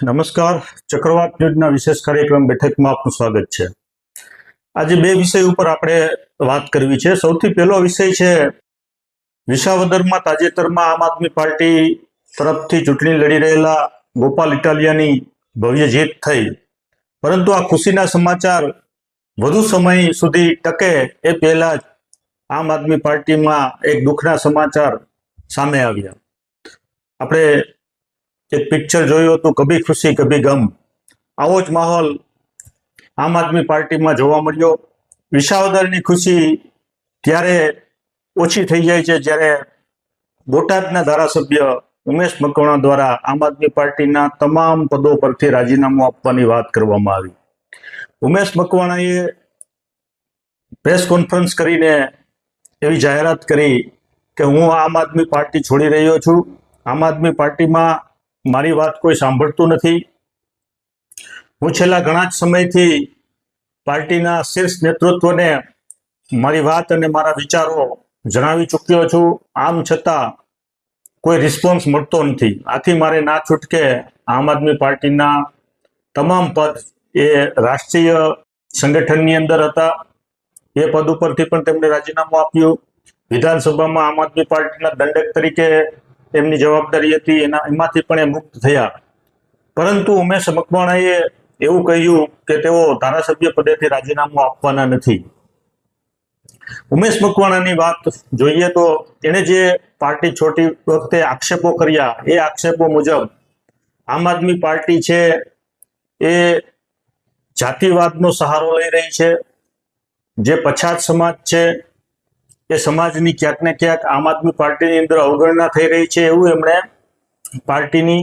નમસ્કાર. ચક્રવાત ન્યૂઝના વિશેષ કાર્યક્રમ બેઠકમાં આપનું સ્વાગત છે. આજે બે વિષય ઉપર આપણે વાત કરવી છે. સૌથી પહેલો વિષય છે વિસાવદરમાં તાજેતરમાં આમ આદમી પાર્ટી તરફથી ચૂંટણી લડી રહેલા ગોપાલ ઇટાલિયાની ભવ્ય જીત થઈ. પરંતુ આ ખુશીના સમાચાર વધુ સમય સુધી ટકે એ પહેલા જ આમ આદમી પાર્ટીમાં એક દુઃખના સમાચાર સામે આવ્યા. આપણે એક પિક્ચર જોયું હતું, કભી ખુશી, કભી ગમ, આવો જ માહોલ આમ આદમી પાર્ટીમાં જોવા મળ્યો. વિસાવદરની ખુશી ત્યારે ઓછી થઈ જાય છે, જ્યારે બોટાદના ધારાસભ્ય ઉમેશ મકવાણા દ્વારા આમ આદમી પાર્ટીના તમામ પદો પરથી રાજીનામું આપવાની વાત કરવામાં આવી. ઉમેશ મકવાણાએ પ્રેસ કોન્ફરન્સ કરીને એવી જાહેરાત કરી કે હું આમ આદમી પાર્ટી છોડી રહ્યો છું. આમ આદમી પાર્ટીમાં મારી વાત કોઈ સાંભળતું નથી. હું છેલ્લા ઘણા જ સમયથી પાર્ટીના શીર્ષ નેતૃત્વને મારી વાત અને મારા વિચારો જણાવી ચૂક્યો છું. આમ છતાં કોઈ રિસ્પોન્સ મળતો નથી. આથી મારે ના છૂટકે આમ આદમી પાર્ટીના તમામ પદ એ રાષ્ટ્રીય સંગઠનની અંદર હતા. એ પદ ઉપરથી પણ તેમણે રાજીનામું આપ્યું. વિધાનસભામાં આમ આદમી પાર્ટીના દંડક તરીકે એમની જવાબદારી હતી, એના, એમાંથી પણ એ મુક્ત થયા. પરંતુ ઉમેશ મકવાણાએ એવું કહ્યું કે તેઓ ધારાસભ્ય પદેથી રાજીનામું આપવાના નથી. ઉમેશ મકવાણાની વાત જોઈએ તો એણે જે પાર્ટી છોટી વખતે આક્ષેપો કર્યા, એ આક્ષેપો મુજબ આમ આદમી પાર્ટી છે એ જાતિવાદનો સહારો લઈ રહી છે, જે પછાત સમાજ છે એ સમાજની ક્યાંક ને ક્યાંક આમ આદમી પાર્ટીની અંદર અવગણના થઈ રહી છે એવું એમણે પાર્ટીની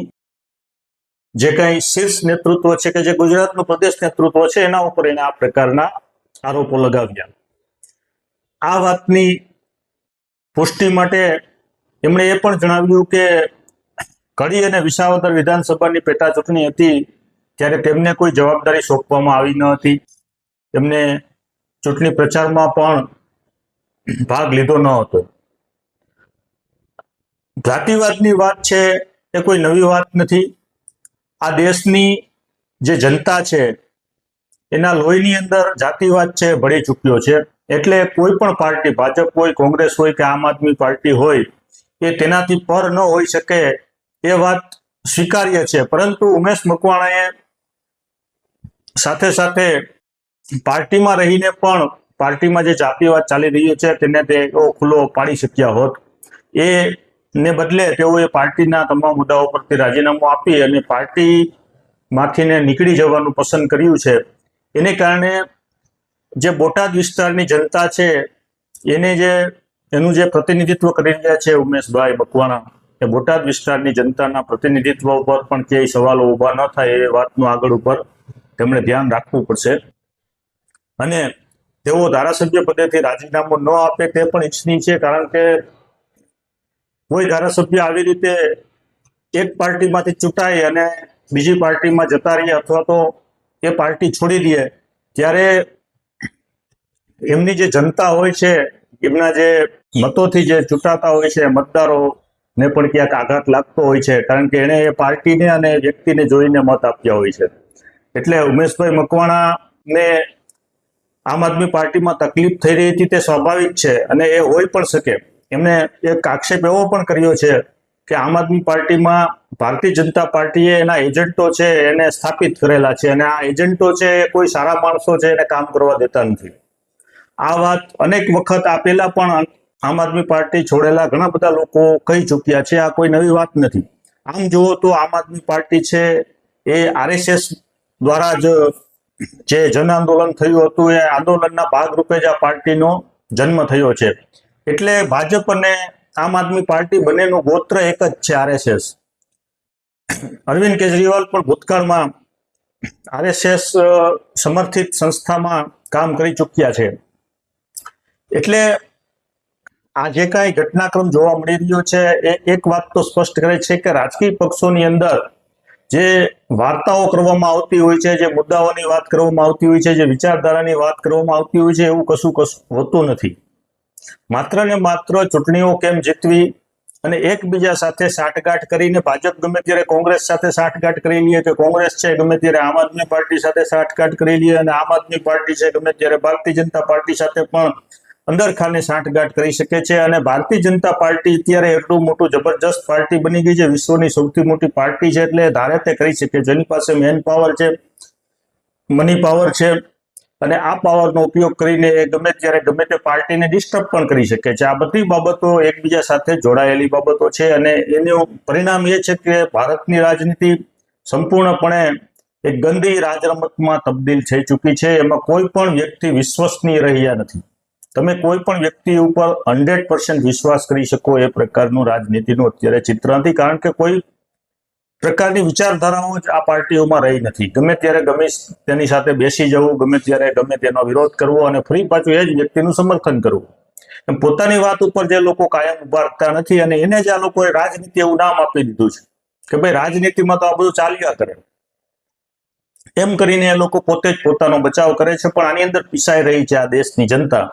જે કંઈ શીર્ષ નેતૃત્વ છે કે જે ગુજરાતનું પ્રદેશ નેતૃત્વ છે, એના ઉપર એને આ પ્રકારના આરોપો લગાવ્યા. આ વાતની પુષ્ટિ માટે એમણે એ પણ જણાવ્યું કે કડી અને વિસાવદર વિધાનસભાની પેટા ચૂંટણી હતી ત્યારે તેમને કોઈ જવાબદારી સોંપવામાં આવી ન હતી. એમને ચૂંટણી પ્રચારમાં પણ ભાગ લીધો ન હતો. જાતિવાદની વાત છે એ કોઈ નવી વાત નથી. આ દેશની જે જનતા છે, એના લોહીની અંદર જાતિવાદ છે, ભળી ચૂક્યો છે. એટલે કોઈ પણ પાર્ટી, ભાજપ હોય, કોંગ્રેસ હોય કે આમ આદમી પાર્ટી હોય, એ તેનાથી પર ન હોઈ શકે એ વાત સ્વીકાર્ય છે. પરંતુ ઉમેશ મકવાણાએ સાથે સાથે પાર્ટીમાં રહીને પણ પાર્ટીમાં જે જાતિવાદ ચાલી રહ્યો છે, તેને તેઓ ખુલ્લો પાડી શક્યા હોત. એ ને બદલે તેઓએ પાર્ટીના તમામ મુદ્દાઓ પરથી રાજીનામું આપી અને પાર્ટીમાંથીને નીકળી જવાનું પસંદ કર્યું છે. એને કારણે જે બોટાદ વિસ્તારની જનતા છે, એને જે, એનું જે પ્રતિનિધિત્વ કરી રહ્યા છે ઉમેશભાઈ બકવાણા, એ બોટાદ વિસ્તારની જનતાના પ્રતિનિધિત્વ ઉપર પણ ક્યાંય સવાલો ઊભા ન થાય એ વાતનું આગળ ઉપર તેમણે ધ્યાન રાખવું પડશે. અને તેઓ ધારાસભ્ય પદેથી રાજીનામું ન આપે તે પણ ઈચ્છનીય છે, કારણ કે કોઈ ધારાસભ્ય આવી રીતે એક પાર્ટીમાંથી ચૂંટાઈ અને બીજી પાર્ટીમાં જતા રહીએ અથવા તો એ પાર્ટી છોડી દે, ત્યારે એમની જે જનતા હોય છે, એમના જે મતોથી જે ચૂંટાતા હોય છે મતદારો ને પણ ક્યાંક આઘાત લાગતો હોય છે, કારણ કે એણે એ પાર્ટીને અને વ્યક્તિને જોઈને મત આપ્યા હોય છે. એટલે ઉમેશભાઈ મકવાણાને આમ આદમી પાર્ટીમાં તકલીફ થઈ રહી હતી તે સ્વાભાવિક છે અને એ હોઈ પણ શકે. એમને એક આક્ષેપ એવો પણ કર્યો છે કે આમ આદમી પાર્ટીમાં ભારતીય જનતા પાર્ટીએ એના એજન્ટો છે એને સ્થાપિત કરેલા છે અને આ એજન્ટો છે એ કોઈ સારા માણસો છે એને કામ કરવા દેતા નથી. આ વાત અનેક વખત આપેલા પણ આમ આદમી પાર્ટી છોડેલા ઘણા બધા લોકો કહી ચૂક્યા છે, આ કોઈ નવી વાત નથી. આમ જુઓ તો આમ આદમી પાર્ટી છે એ આરએસએસ દ્વારા જ જે જન આંદોલન થયું હતું, એ આંદોલનના ભાગરૂપે જ આ પાર્ટીનો જન્મ થયો છે. એટલે ભાજપ અને આમ આદમી પાર્ટી બંનેનું ગોત્ર એક જ છે, આરએસએસ. અરવિંદ કેજરીવાલ પણ ભૂતકાળમાં આરએસએસ સમર્થિત સંસ્થામાં કામ કરી ચૂક્યા છે. એટલે આ જે કાંઈ ઘટનાક્રમ જોવા મળી રહ્યો છે, એ એક વાત તો સ્પષ્ટ કરે છે કે રાજકીય પક્ષોની અંદર જે વાર્તાઓ કરવામાં આવતી હોય છે, જે મુદ્દાઓની વાત કરવામાં આવતી હોય છે, જે વિચારધારાની વાત કરવામાં આવતી હોય છે, એવું કશું કશું, હોતું નથી. માત્ર ને માત્ર ચૂંટણીઓ કેમ જીતવી અને એકબીજા સાથે સાંઠગાંઠ કરીને ભાજપ ગમે ત્યારે કોંગ્રેસ સાથે સાંઠગાંઠ કરી લે કે કોંગ્રેસ છે, ગમે ત્યારે આમ આદમી પાર્ટી સાથે સાંઠગાંઠ કરી લે અને આમ આદમી પાર્ટી છે, ગમે ત્યારે ભારતીય જનતા પાર્ટી સાથે પણ અંદર ખાને સાંઠગાંઠ કરી શકે છે અને ભારતીય જનતા પાર્ટી અત્યારે એટલું મોટું જબરજસ્ત પાર્ટી બની ગઈ છે, વિશ્વની સૌથી મોટી પાર્ટી છે એટલે ધારે તે કરી શકે જેની પાસે મેન પાવર છે મની પાવર છે અને આ પાવરનો ઉપયોગ કરીને એ ગમે ત્યારે ગમે તે પાર્ટીને ડિસ્ટર્બ પણ કરી શકે છે. આ બધી બાબતો એકબીજા સાથે જોડાયેલી બાબતો છે અને એનું પરિણામ એ છે કે ભારતની રાજનીતિ સંપૂર્ણપણે એક ગંદી રાજરમતમાં તબદીલ થઈ ચૂકી છે. એમાં કોઈ પણ વ્યક્તિ વિશ્વસનીય રહ્યા નથી. તમે કોઈ પણ વ્યક્તિ ઉપર હંડ્રેડ પર્સન્ટ વિશ્વાસ કરી શકો એ પ્રકારનું રાજનીતિનું અત્યારે ચિત્ર નથી. કારણ કે કોઈ પ્રકારની વિચારધારાઓ જ આ પાર્ટીઓમાં રહી નથી. ગમે ત્યારે ગમે તેની સાથે બેસી જવું, ગમે ત્યારે ગમે તેનો વિરોધ કરવો અને ફરી પાછું એ જ વ્યક્તિનું સમર્થન કરવું. એમ પોતાની વાત ઉપર જે લોકો કાયમ ઊભા રાખતા નથી અને એને જ આ લોકોએ રાજનીતિ એવું નામ આપી દીધું છે કે ભાઈ રાજનીતિમાં તો આ બધું ચાલ્યા કરે. એમ કરીને એ લોકો પોતે જ પોતાનો બચાવ કરે છે, પણ આની અંદર પીસાઈ રહી છે આ દેશની જનતા.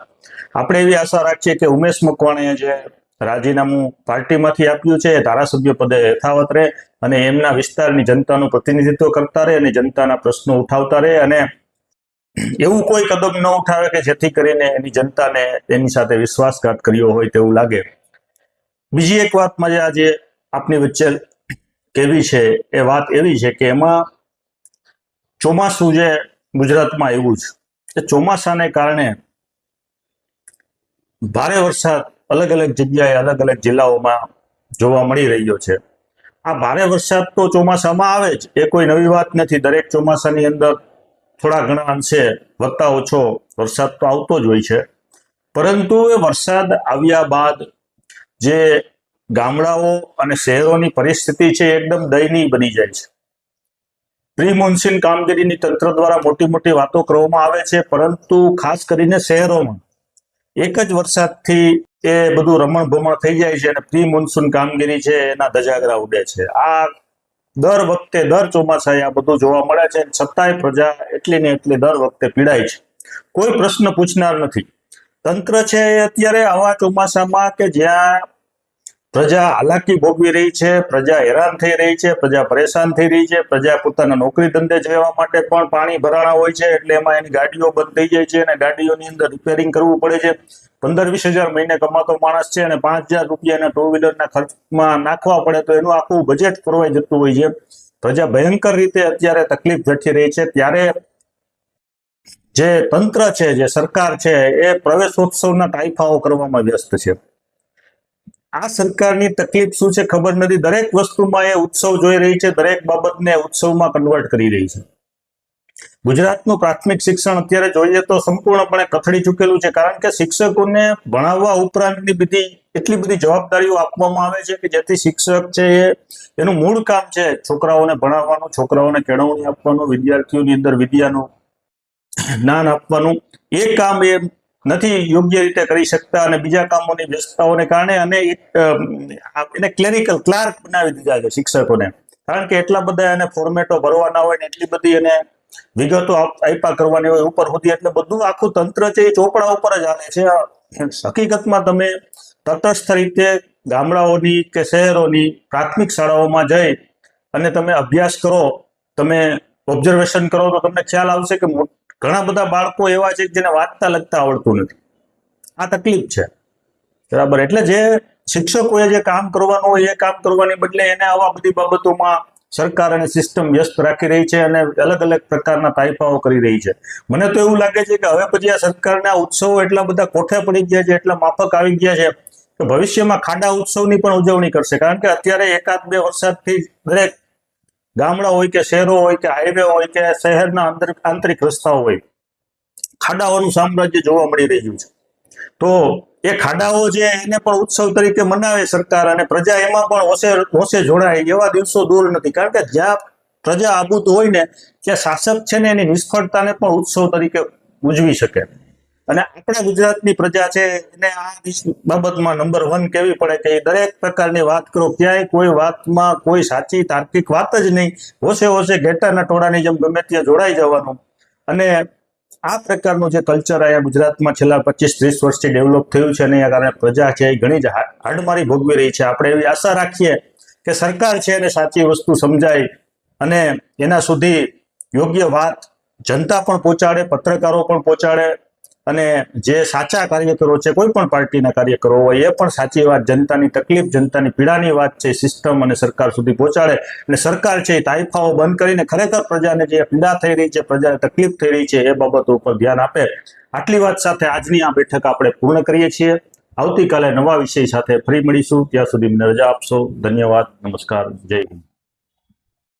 આપણે એવી આશા રાખીએ કે ઉમેશ મકવાણીએ જે રાજીનામું પાર્ટીમાંથી આપ્યું છે ધારાસભ્ય પદે યથાવત રહે અને એમના વિસ્તારની જનતાનું પ્રતિનિધિત્વ કરતા રહે અને જનતાના પ્રશ્નો ઉઠાવતા રહે અને એવું કોઈ કદમ ન ઉઠાવે કે જેથી કરીને એની જનતાને એની સાથે વિશ્વાસઘાત કર્યો હોય તેવું લાગે. બીજી એક વાતમાં મારે આજે આપની વચ્ચે કેવી છે, એ વાત એવી છે કે એમાં ચોમાસું જે ગુજરાતમાં આવ્યું છે, એ ચોમાસાને કારણે ભારે વરસાદ અલગ અલગ જગ્યાએ, અલગ અલગ જિલ્લાઓમાં જોવા મળી રહ્યો છે. આ ભારે વરસાદ તો ચોમાસામાં આવે જ. એ કોઈ નવી વાત નથી. દરેક ચોમાસાની અંદર થોડા ઘણા અંશે વધતા ઓછો વરસાદ તો આવતો જ હોય છે. પરંતુ એ વરસાદ આવ્યા બાદ જે ગામડાઓ અને શહેરોની પરિસ્થિતિ છે એકદમ દયનીય બની જાય છે. પ્રી મોન્સૂન કામગીરીની તંત્ર દ્વારા મોટી મોટી વાતો કરવામાં આવે છે, પરંતુ ખાસ કરીને શહેરોમાં એક જ વરસાદથી એ બધું રમણ ભમણ થઈ જાય છે અને પ્રી મોન્સૂન કામગીરી છે, એના ધજાગરા ઉડે છે. આ દર વખતે, દર ચોમાસાએ આ બધું જોવા મળે છે છતાંય પ્રજા એટલી ને એટલી દર વખતે પીડાય છે. કોઈ પ્રશ્ન પૂછનાર નથી. તંત્ર છે એ અત્યારે આવા ચોમાસામાં કે જ્યાં પ્રજા હાલાકી ભોગવી રહી છે, પ્રજા હેરાન થઈ રહી છે, પ્રજા પરેશાન થઈ રહી છે, પ્રજા પોતાના નોકરી ધંધે જવા માટે પણ પાણી ભરાણા હોય છે, એટલે એમાં એની ગાડીઓ બંધ થઈ જાય છે અને ગાડીઓની અંદર રિપેરિંગ કરવું પડે છે. પંદર વીસ હજાર મહિને કમાતો માણસ છે અને પાંચ હજાર રૂપિયાના ટુ વ્હીલરના ખર્ચમાં નાખવા પડે તો એનું આખું બજેટ ફરવાઈ જતું હોય છે. પ્રજા ભયંકર રીતે અત્યારે તકલીફ વેઠી રહી છે. ત્યારે જે તંત્ર છે, જે સરકાર છે, એ પ્રવેશોત્સવના ટાઈફાઓ કરવામાં વ્યસ્ત છે. આ સરકારની તકલીફ શું છે ખબર નથી. દરેક વસ્તુમાં એ ઉત્સવ જોઈ રહી છે, દરેક બાબતને ઉત્સવમાં કન્વર્ટ કરી રહી છે. ગુજરાતનું પ્રાથમિક શિક્ષણ અત્યારે જોઈએ તો સંપૂર્ણપણે કથળી ચૂકેલું છે, કારણ કે શિક્ષકોને ભણાવવા ઉપરાંતની બધી એટલી બધી જવાબદારીઓ આપવામાં આવે છે કે જેથી શિક્ષક છે એ, એનું મૂળ કામ છે છોકરાઓને ભણાવવાનું, છોકરાઓને કેળવણી આપવાનું, વિદ્યાર્થીઓની અંદર વિદ્યાનું જ્ઞાન આપવાનું. એ કામ એ નથી યોગ્ય રીતે કરી શકતા અને બીજા કામોની વ્યસ્તતાઓને કારણે અને એને ક્લેરિકલ ક્લાર્ક બનાવી દીધા છે શિક્ષકોને. કારણ કે એટલા બધા એને ફોર્મેટો ભરવાના હોય ને એટલી બધી એને વિગતો આપ- આપ્યા કરવાની હોય ઉપર સુધી, એટલે બધું આખું તંત્ર છે એ ચોપડા ઉપર જ હાલે છે. હકીકતમાં તમે તટસ્થ રીતે ગામડાઓની કે શહેરોની પ્રાથમિક શાળાઓમાં જઈ અને તમે અભ્યાસ કરો, તમે ઓબ્ઝર્વેશન કરો, તો તમને ખ્યાલ આવશે કે ઘણા બધા બાળકો એવા છે જેને વાંચતા લખતા આવડતું નથી. આ તકલીફ છે. બરાબર? એટલે જે શિક્ષકોએ જે કામ કરવાનું હોય એ કામ કરવાની બદલે એને આવા બધી બાબતોમાં સરકાર અને સિસ્ટમ વ્યસ્ત રાખી રહી છે અને અલગ અલગ પ્રકારના તાઇફાઓ કરી રહી છે. મને તો એવું લાગે છે કે હવે પછી આ સરકારના ઉત્સવો એટલા બધા કોઠે પડી ગયા છે, એટલા માફક આવી ગયા છે કે ભવિષ્યમાં ખાડા ઉત્સવની પણ ઉજવણી કરશે. કારણ કે અત્યારે એકાદ બે વરસાદથી દરેક ગામડા હોય કે શહેરો હોય કે હાઈવે હોય કે શહેરના અંદર આંતરિક રસ્તાઓ હોય, ખાડાઓનું સામ્રાજ્ય જોવા મળી રહ્યું છે. તો એ ખાડાઓ છે એને પણ ઉત્સવ તરીકે મનાવે સરકાર અને પ્રજા એમાં પણ હોશે હોશે જોડાય એવા દિવસો દૂર નથી. કારણ કે જ્યાં પ્રજા આબૂત હોય ને, ત્યાં શાસક છે ને એની નિષ્ફળતાને પણ ઉત્સવ તરીકે ઉજવી શકે. અને આપણા ગુજરાતની પ્રજા છે એને આ બાબતમાં નંબર વન કેવી પડે કે દરેક પ્રકારની વાત કરો, ક્યાંય કોઈ વાતમાં કોઈ સાચી તાર્કિક વાત જ નહીં. હોશે હોશે ઘેટાના ટોળાની જેમ ગમે ત્યાં જોડાઈ જવાનું. અને આ પ્રકારનું જે કલ્ચર અહીંયા ગુજરાતમાં છેલ્લા પચીસ ત્રીસ વર્ષથી ડેવલપ થયું છે અને એના કારણે પ્રજા છે એ ઘણી જ હાડમારી ભોગવી રહી છે. આપણે એવી આશા રાખીએ કે સરકાર છે એને સાચી વસ્તુ સમજાય અને એના સુધી યોગ્ય વાત જનતા પણ પહોંચાડે, પત્રકારો પણ પહોંચાડે અને જે સાચા કાર્યકરો છે, કોઈ પણ પાર્ટીના કાર્યકરો હોય, એ પણ સાચી વાત, જનતાની તકલીફ, જનતાની પીડાની વાત છે, સિસ્ટમ અને સરકાર સુધી પહોંચાડે. અને સરકાર છે, એ તાઇફાઓ બંધ કરીને ખરેખર પ્રજાને જે પીડા થઈ રહી છે, પ્રજાને તકલીફ થઈ રહી છે, એ બાબતો ઉપર ધ્યાન આપે. આટલી વાત સાથે આજની આ બેઠક આપણે પૂર્ણ કરીએ છીએ. આવતીકાલે નવા વિષય સાથે ફરી મળીશું. ત્યાં સુધી મને રજા આપશો. ધન્યવાદ. નમસ્કાર. જય હિન્દ.